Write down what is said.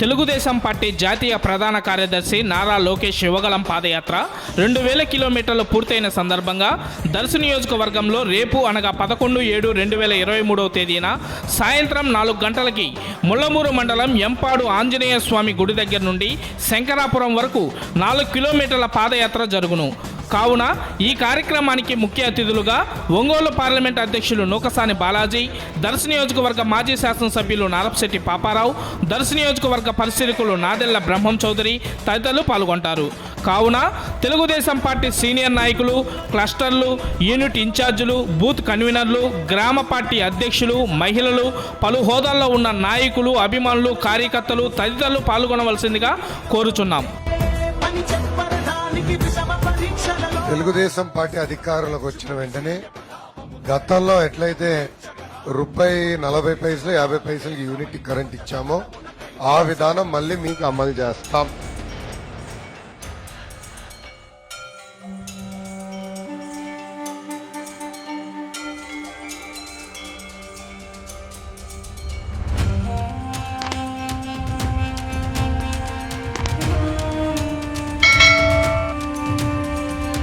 Telugu Desam party జాతీయ ప్రధాన కార్యదర్శి నారా లోకేష్ యువగలం పాదయాత్ర రెండు వేల కిలోమీటర్లు పూర్తయిన సందర్భంగా దర్శి నియోజకవర్గంలో రేపు అనగా పదకొండు ఏడు రెండు వేల ఇరవై మూడవ తేదీన సాయంత్రం నాలుగు గంటలకి ముళ్ళమూరు మండలం ఎంపాడు ఆంజనేయ స్వామి గుడి దగ్గర నుండి శంకరాపురం వరకు నాలుగు కిలోమీటర్ల పాదయాత్ర జరుగును. కావున ఈ కార్యక్రమానికి ముఖ్య అతిథులుగా ఒంగోలు పార్లమెంట్ అధ్యక్షులు నూకసాని బాలాజీ దర్శ నియోజకవర్గ మాజీ శాసనసభ్యులు నారపశెట్టి పాపారావు దర్శ నియోజకవర్గ పరిశీలకులు నాదెళ్ళ బ్రహ్మం చౌదరి తదితరులు పాల్గొంటారు. కావున తెలుగుదేశం పార్టీ సీనియర్ నాయకులు క్లస్టర్లు యూనిట్ ఇన్ఛార్జీలు బూత్ కన్వీనర్లు గ్రామ పార్టీ అధ్యక్షులు మహిళలు పలు హోదాల్లో ఉన్న నాయకులు అభిమానులు కార్యకర్తలు తదితరులు పాల్గొనవలసిందిగా కోరుచున్నాం. తెలుగుదేశం పార్టీ అధికారంలోకి వచ్చిన వెంటనే గతంలో ఎట్లయితే రూపాయి నలభై పైసలు యాభై పైసలకి యూనిట్ కరెంట్ ఇచ్చామో ఆ విధానం మళ్ళీ మీకు అమలు చేస్తాం.